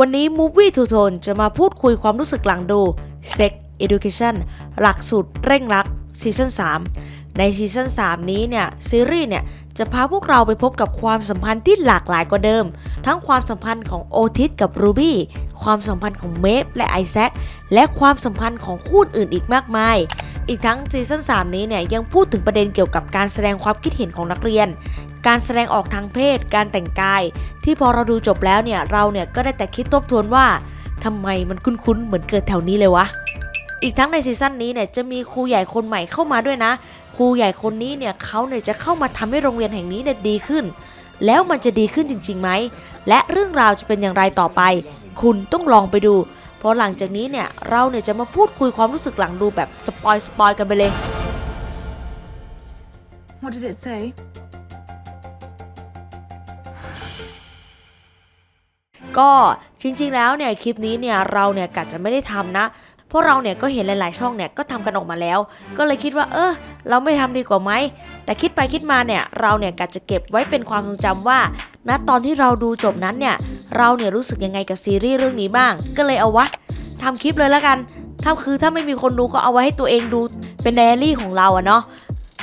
วันนี้ Movie to Tone จะมาพูดคุยความรู้สึกหลังดู Sex Education หลักสูตรเร่งรักซีซั่น3 ในซีซั่น3 นี้เนี่ย ซีรีส์เนี่ยจะพาพวกเราไปพบกับความสัมพันธ์ที่หลากหลายกว่าเดิม ทั้งความสัมพันธ์ของโอทิสกับรูบี้ ความสัมพันธ์ของเมฟและไอแซค และความสัมพันธ์ของคู่อื่นอีกมากมาย อีกทั้งซีซั่น3นี้เนี่ยยังพูดถึงประเด็นเกี่ยวกับการแสดงความคิดเห็นของนักเรียน การแสดงออกทางเพศ การแต่งกาย ที่พอเราดูจบแล้วเนี่ยเราเนี่ยก็ได้แต่คิดทบทวนว่าทำไมมันคุ้นๆเหมือนเกิดแถวนี้เลยวะอีกทั้งในซีซั่นนี้เนี่ยจะมีครูใหญ่คนใหม่เข้ามาด้วยนะ ครูใหญ่คนนี้เนี่ยเขาเนี่ยจะเข้ามาทำให้โรงเรียนแห่งนี้เนี่ยดีขึ้น แล้วมันจะดีขึ้นจริงๆไหม และเรื่องราวจะเป็นอย่างไรต่อไป คุณต้องลองไปดู เพราะหลังจากนี้เนี่ยเราเนี่ยจะมาพูดคุยความรู้สึกหลังดูแบบสปอยสปอยกันไปเลย What did it say? ก็จริงๆแล้วเนี่ยคลิปนี้เนี่ยเราเนี่ยกะจะไม่ได้ทำนะเพราะเราเนี่ยก็เห็นหลาย ๆ ช่องเนี่ยก็ทำกันออกมาแล้ว ก็เลยคิดว่า เออเราไม่ทำดีกว่าไหม แต่คิดไปคิดมาเนี่ยเราเนี่ยกะจะเก็บไว้เป็นความทรงจำว่า ณตอนที่เราดูจบนั้นเนี่ยเราเนี่ยรู้สึกยังไงกับซีรีส์เรื่องนี้บ้าง ก็เลยเอาวะ ทำคลิปเลยแล้วกัน ถ้าคือถ้าไม่มีคนดูก็เอาไว้ให้ตัวเองดูเป็นไดอารี่ของเราอะเนาะ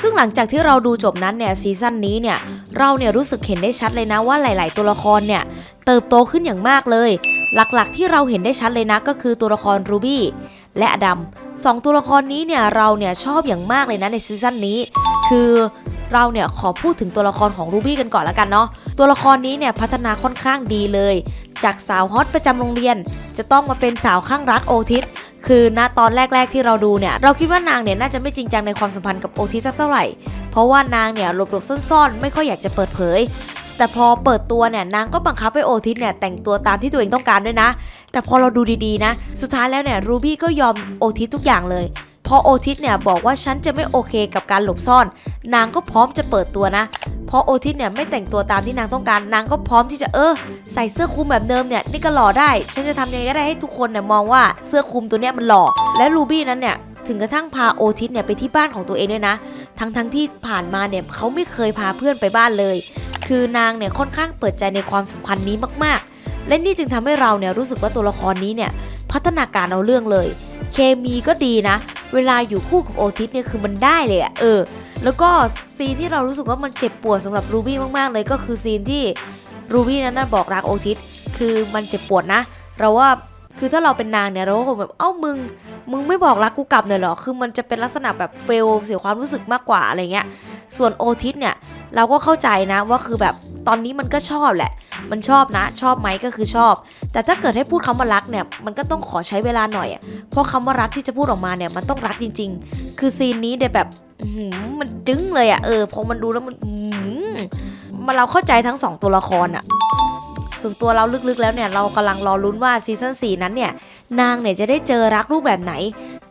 ซึ่งหลังจากที่เราดูจบนั้นเนี่ยซีซั่นนี้เนี่ยเราเนี่ยรู้สึกเห็นได้ชัดเลยนะว่าหลาย ๆ ตัวละครเนี่ยเติบโตขึ้นอย่างมากเลย หลักๆ ที่เราเห็นได้ชัดเลยนะก็คือตัวละครรูบี้และอดัมสองตัวละครนี้เนี่ยเราเนี่ยชอบอย่างมากเลยนะในซีซั่นนี้ คือเราเนี่ยขอพูดถึงตัวละครของรูบี้กันก่อนแล้วกันเนาะ ตัวละครนี้เนี่ยพัฒนาค่อนข้างดีเลย จากสาวฮอตประจำโรงเรียน จะต้องมาเป็นสาวข้างรักโอทิสคือณตอนแรกๆที่เราดูเนี่ยเราคิดว่านางเนี่ยน่าจะไม่จริงจังในความสัมพันธ์กับโอทิสสักเท่าไหร่ เพราะว่านางเนี่ยหลบๆซ่อนๆ ไม่ค่อยอยากจะเปิดเผย แต่พอเปิดตัวเนี่ยนางก็บังคับให้โอทิสเนี่ยแต่งตัวตามที่ตัวเองต้องการด้วยนะ แต่พอเราดูดีๆนะ สุดท้ายแล้วเนี่ยรูบี้ก็ยอมโอทิสทุกอย่างเลยพอโอทิสเนี่ยบอกว่าฉันจะไม่โอเคกับการหลบซ่อน นางก็พร้อมจะเปิดตัวนะ พอโอทิสเนี่ยไม่แต่งตัวตามที่นางต้องการนางก็พร้อมที่จะเออ ใส่เสื้อคลุมแบบเดิมเนี่ยนี่ก็หล่อได้ ฉันจะทำยังไงก็ได้ให้ทุกคนเนี่ยมองว่าเสื้อคลุมตัวเนี้ยมันหล่อและรูบี้นั้นเนี่ยถึงกระทั่งพาโอทิสเนี่ยไปที่บ้านของตัวเองด้วยนะ ทั้งทั้งที่ผ่านมาเนี่ยเขาไม่เคยพาเพื่อนไปบ้านเลย คือนางเนี่ยค่อนข้างเปิดใจในความสัมพันธ์นี้มากๆ และนี่จึงทำให้เราเนี่ยรู้สึกว่าตัวละครนี้เนี่ยพัฒนาการเอาเรื่องเลย เคมีก็ดีนะ เวลาอยู่คู่กับโอทิสเนี่ยคือมันได้เลยอะเออ แล้วก็ซีนที่เรารู้สึกว่ามันเจ็บปวดสำหรับรูบี้มากๆเลยก็คือซีนที่รูบี้นั้นบอกรักโอทิสคือมันเจ็บปวดนะ เราว่าคือถ้าเราเป็นนางเนี่ยเราก็คงแบบเอ้ามึง มึงไม่บอกรักกูกลับหน่อยเหรอ คือมันจะเป็นลักษณะแบบเฟลเสียความรู้สึกมากกว่าอะไรเงี้ย ส่วนโอทิสเนี่ย เราก็เข้าใจนะว่าคือแบบตอนนี้มันก็ชอบแหละ มันชอบนะ ชอบไหมก็คือชอบ แต่ถ้าเกิดให้พูดคำว่ารักเนี่ย มันก็ต้องขอใช้เวลาหน่อยอะเพราะคำว่ารักที่จะพูดออกมาเนี่ย มันต้องรักจริง ๆ คือซีนนี้เดี๋ยแบบมันจึ้งเลยอะเออพอมันดูแล้วมันมันเราเข้าใจทั้งสองตัวละครอะส่วนตัวเราลึกๆแล้วเนี่ย เรากำลังรอลุ้นว่าซีซั่น4นั้นเนี่ย นางเนี่ยจะได้เจอรักรูปแบบไหน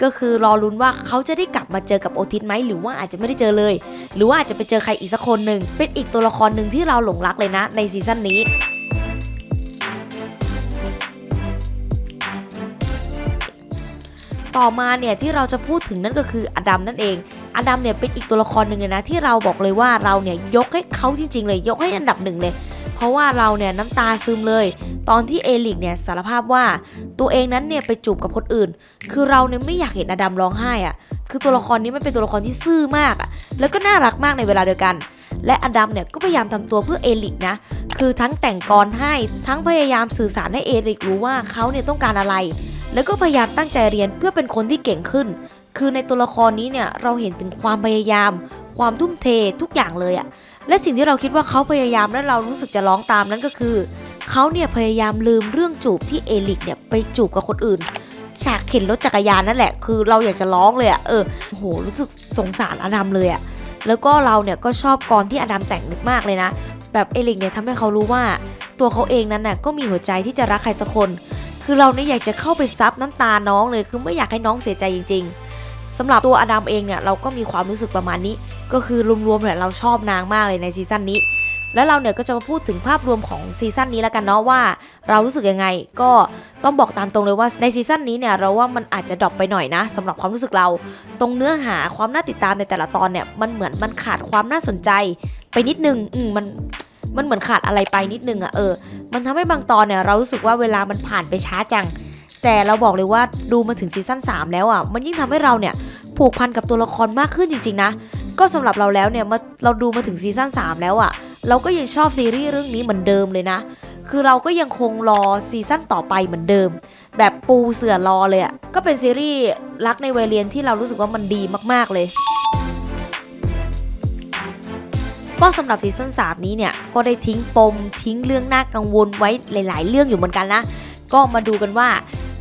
ก็คือรอลุ้นว่าเขาจะได้กลับมาเจอกับโอทิสไหมหรือว่าอาจจะไม่ได้เจอเลย หรือว่าอาจจะไปเจอใครอีกสักคนหนึ่งเป็นอีกตัวละครหนึ่งที่เราหลงรักเลยนะ ในซีซั่นนี้ต่อมาเนี่ยที่เราจะพูดถึงนั่นก็คืออดัมนั่นเอง อดัมเนี่ยเป็นอีกตัวละครหนึ่งเลยนะที่เราบอกเลยว่าเราเนี่ยยกให้เขาจริง ๆ เลยยกให้อันดับหนึ่งเลย เพราะว่าเราเนี่ยน้ำตาซึมเลย ตอนที่เอลิกเนี่ยสารภาพว่าตัวเองนั้นเนี่ยไปจูบกับคนอื่น คือเราเนี่ยไม่อยากเห็นอดัมร้องไห้อะคือตัวละครนี้มันเป็นตัวละครที่ซื่อมากอะแล้วก็น่ารักมากในเวลาเดียวกัน และอดัมเนี่ยก็พยายามทำตัวเพื่อเอลิกนะ คือทั้งแต่งกรให้ ทั้งพยายามสื่อสารให้เอริกรู้ว่าเขาเนี่ยต้องการอะไร แล้วก็พยายามตั้งใจเรียนเพื่อเป็นคนที่เก่งขึ้น คือในตัวละครนี้เนี่ยเราเห็นถึงความพยายาม ความทุ่มเททุกอย่างเลยอะ และสิ่งที่เราคิดว่าเขาพยายามและเรารู้สึกจะร้องตามนั้นก็คือ เขาเนี่ยพยายามลืมเรื่องจูบที่เอลิกเนี่ยไปจูบกับคนอื่นฉากเข็นรถจักรยานนั่นแหละ คือเราอยากจะร้องเลยอะเออโหรู้สึกสงสารอดัมเลยอะแล้วก็เราเนี่ยก็ชอบกรที่อดัมแต่งนึกมากเลยนะ แบบเอลิกเนี่ยทำให้เขารู้ว่า ตัวเขาเองนั้นน่ะก็มีหัวใจที่จะรักใครสักคน คือเราเนี่ยอยากจะเข้าไปซับน้ำตาน้องเลย คือไม่อยากให้น้องเสียใจจริง ๆสำหรับตัวอดัมเองเนี่ยเราก็มีความรู้สึกประมาณนี้ ก็คือรวมๆเนี่ยเราชอบนางมากเลยในซีซั่นนี้ แล้วเราเนี่ยก็จะมาพูดถึงภาพรวมของซีซั่นนี้แล้วกันเนาะว่า เรารู้สึกยังไงก็ต้องบอกตามตรงเลยว่าในซีซั่นนี้เนี่ยเราว่ามันอาจจะดรอปไปหน่อยนะสำหรับความรู้สึกเรา ตรงเนื้อหาความน่าติดตามในแต่ละตอนเนี่ยมันเหมือนมันขาดความน่าสนใจ ไปนิดนึงอืมมันมันเหมือนขาดอะไรไปนิดนึงอะเออ มันทำให้บางตอนเนี่ยเรารู้สึกว่าเวลามันผ่านไปช้าจัง แต่เราบอกเลยว่าดูมาถึงซีซั่น3แล้วอะมันยิ่งทำให้เราเนี่ยผูกพันกับตัวละครมากขึ้นจริงๆนะ ก็สำหรับเราแล้วเนี่ยมาเราดูมาถึงซีซั่น3 แล้วอะ เราก็ยังชอบซีรีส์เรื่องนี้เหมือนเดิมเลยนะ คือเราก็ยังคงรอซีซั่นต่อไปเหมือนเดิม แบบปูเสือรอเลยอะก็เป็นซีรีส์รักในวัยเรียนที่เรารู้สึกว่ามันดีมากๆเลยก็สำหรับซีซั่น3นี้เนี่ยก็ได้ทิ้งปมทิ้งเรื่องน่ากังวลไว้หลาย ๆ เรื่องอยู่เหมือนกันนะ ก็มาดูกันว่า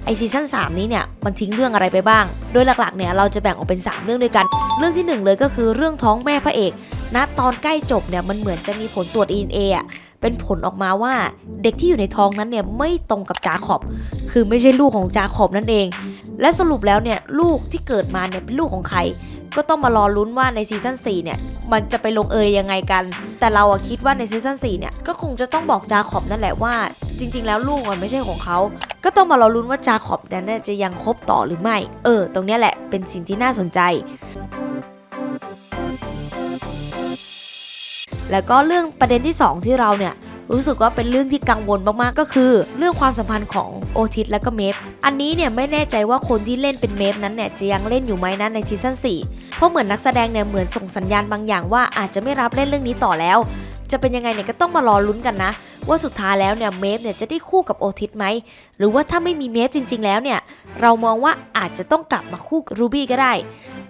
ไอซีซั่น3นี้เนี่ยมันทิ้งเรื่องอะไรไปบ้าง โดยหลัก ๆ เนี่ยเราจะแบ่งออกเป็น 3 เรื่องด้วยกัน เรื่องที่1เลยก็คือเรื่องท้องแม่พระเอกณตอนใกล้จบเนี่ยมันเหมือนจะมีผลตรวจ DNA อะเป็นผลออกมาว่าเด็กที่อยู่ในท้องนั้นเนี่ยไม่ตรงกับจาขอบ คือไม่ใช่ลูกของจาขอบนั่นเอง และสรุปแล้วเนี่ยลูกที่เกิดมาเนี่ยเป็นลูกของใคร ก็ต้องมารอลุ้นว่าในซีซั่น4เนี่ยมันจะไปลงเอยยังไงกัน แต่เราอะคิดว่าในซีซั่น4เนี่ยก็คงจะต้องบอกจาขอบนั่นแหละว่า จริง ๆ แล้วลูกมันไม่ใช่ของเขา ก็ต้องมารอลุ้นว่าจาขอบนี่ยจะยังคบต่อหรือไม่ เออ ตรงนี้แหละเป็นสิ่งที่น่าสนใจ แล้วก็เรื่องประเด็นที่ 2 ที่เราเนี่ยรู้สึกว่าเป็นเรื่องที่กังวลมากๆ ก็คือ เรื่องความสัมพันธ์ของโอทิสและก็เมฟ อันนี้เนี่ยไม่แน่ใจว่าคนที่เล่นเป็นเมฟนั้นเนี่ยจะยังเล่นอยู่ไหมนะในซีซั่น4เพราะเหมือนนักแสดงเนี่ยเหมือนส่งสัญญาณบางอย่างว่าอาจจะไม่รับเล่นเรื่องนี้ต่อแล้ว จะเป็นยังไงเนี่ยก็ต้องมารอลุ้นกันนะ ว่าสุดท้ายแล้วเนี่ยเมฟเนี่ยจะได้คู่กับโอทิสไหมหรือว่าถ้าไม่มีเมฟจริง ๆ แล้วเนี่ยเรามองว่าอาจจะต้องกลับมาคู่รูบี้ก็ได้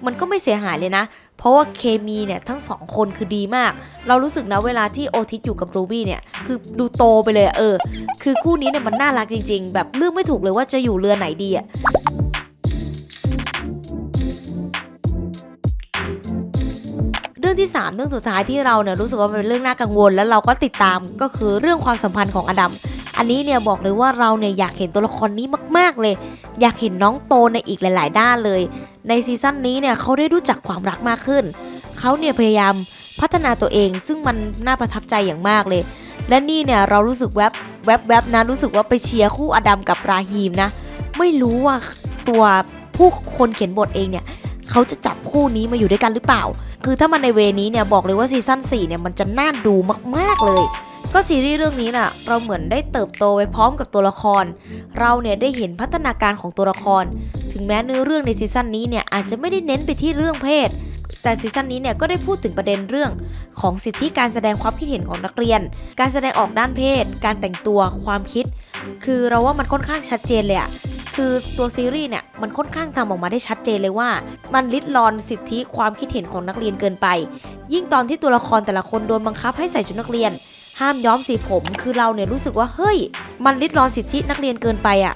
มันก็ไม่เสียหายเลยนะ เพราะว่าเคมีเนี่ยทั้งสองคนคือดีมาก เรารู้สึกนะเวลาที่โอทิสอยู่กับรูบี้เนี่ยคือดูโตไปเลยเออ คือคู่นี้เนี่ยมันน่ารักจริง ๆ แบบเลือกไม่ถูกเลยว่าจะอยู่เรือไหนดีอะ เรื่องที่ 3 เรื่องสุดท้ายที่เราเนี่ยรู้สึกว่าเป็นเรื่องน่ากังวล แล้วเราก็ติดตามก็คือเรื่องความสัมพันธ์ของอดัมอันนี้เนี่ยบอกเลยว่าเราเนี่ยอยากเห็นตัวละครนี้มาก ๆ เลย อยากเห็นน้องโตในอีกหลาย ๆ ด้านเลย ในซีซั่นนี้เนี่ยเขาได้รู้จักความรักมากขึ้น เขาเนี่ยพยายามพัฒนาตัวเอง ซึ่งมันน่าประทับใจอย่างมากเลย และนี่เนี่ยเรารู้สึกแวบแวบแวบนะรู้สึกว่าไปเชียร์คู่อดัมกับราฮีมนะ ไม่รู้ว่าตัวผู้คนเขียนบทเองเนี่ยเขาจะจับคู่นี้มาอยู่ด้วยกันหรือเปล่า คือถ้ามันในเวนี้เนี่ยบอกเลยว่าซีซั่น4เนี่ยมันจะน่าดูมากๆเลย ก็ซีรีส์เรื่องนี้น่ะเราเหมือนได้เติบโตไปพร้อมกับตัวละคร เราเนี่ยได้เห็นพัฒนาการของตัวละคร ถึงแม้เนื้อเรื่องในซีซั่นนี้เนี่ยอาจจะไม่ได้เน้นไปที่เรื่องเพศแต่ซีซั่นนี้เนี่ยก็ได้พูดถึงประเด็นเรื่องของสิทธิการแสดงความคิดเห็นของนักเรียน การแสดงออกด้านเพศ การแต่งตัว ความคิด คือเราว่ามันค่อนข้างชัดเจนเลยอะ คือตัวซีรีส์เนี่ยมันค่อนข้างทำออกมาได้ชัดเจนเลยว่า มันลิดรอนสิทธิความคิดเห็นของนักเรียนเกินไป ยิ่งตอนที่ตัวละครแต่ละคนโดนบังคับให้ใส่ชุดนักเรียน ห้ามย้อมสีผม คือเราเนี่ยรู้สึกว่าเฮ้ย มันลิดรอนสิทธินักเรียนเกินไปอะ่ะ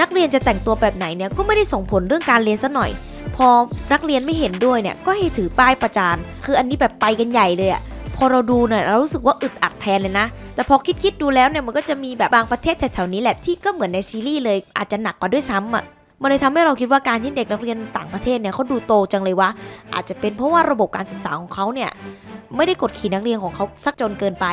นักเรียนจะแต่งตัวแบบไหนเนี่ยก็ไม่ได้ส่งผลเรื่องการเรียนซะหน่อย พอนักเรียนไม่เห็นด้วยเนี่ยก็ให้ถือป้ายประจานคืออันนี้แบบไปกันใหญ่เลยอะ่ะพอเราดูเนี่ยเรารู้สึกว่าอึดอัดแทนเลยนะ แต่พอคิดๆดูแล้วเนี่ยมันก็จะมีแบบบางประเทศแถวๆนี้แหละที่ก็เหมือนในซีรีส์เลยอาจจะหนักกว่าด้วยซ้ำอะมันเลยทำให้เราคิดว่าการที่เด็กนักเรียนต่างประเทศเนี่ยเขาดูโตจังเลยวะอาจจะเป็นเพราะว่าระบบการศึกษาของเขาเนี่ยไม่ได้กดขี่นักเรียนของเขาสักจนเกินไป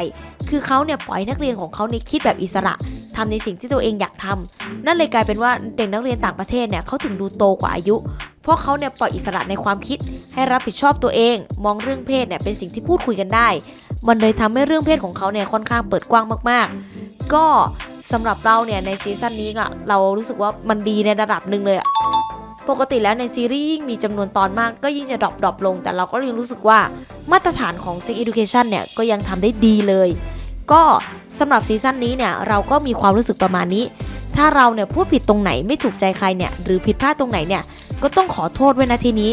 คือเขาเนี่ยปล่อยนักเรียนของเขาในคิดแบบอิสระทำในสิ่งที่ตัวเองอยากทำนั่นเลยกลายเป็นว่าเด็กนักเรียนต่างประเทศเนี่ยเขาถึงดูโตกว่าอายุ เพราะเขาเนี่ยปล่อยอิสระในความคิด ให้รับผิดชอบตัวเอง มองเรื่องเพศเนี่ยเป็นสิ่งที่พูดคุยกันได้ มันเลยทำให้เรื่องเพศของเขาเนี่ยค่อนข้างเปิดกว้างมาก ๆ ก็สำหรับเราเนี่ยในซีซั่นนี้อะเรารู้สึกว่ามันดีในระดับหนึ่งเลยอะปกติแล้วในซีรีส์ยิ่งมีจำนวนตอนมากก็ยิ่งจะดรอปดรอปลง แต่เราก็ยังรู้สึกว่ามาตรฐานของ Sex Education เนี่ยก็ยังทำได้ดีเลย ก็สำหรับซีซั่นนี้เนี่ยเราก็มีความรู้สึกประมาณนี้ ถ้าเราเนี่ยพูดผิดตรงไหนไม่ถูกใจใครเนี่ยหรือผิดพลาดตรงไหนเนี่ยก็ต้องขอโทษไว้นะทีนี้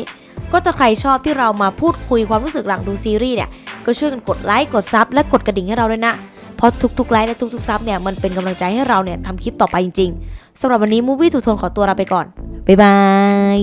ก็ถ้าใครชอบที่เรามาพูดคุยความรู้สึกหลังดูซีรีส์เนี่ย ก็ช่วยกันกดไลค์กดซับและกดกระดิ่งให้เราด้วยนะเพราะทุกๆไลค์และทุกๆซับเนี่ยมันเป็นกำลังใจให้เราเนี่ยทำคลิปต่อไปจริงๆสำหรับวันนี้มูวี่ถูกทนขอตัวลาไปก่อนบ๊ายบาย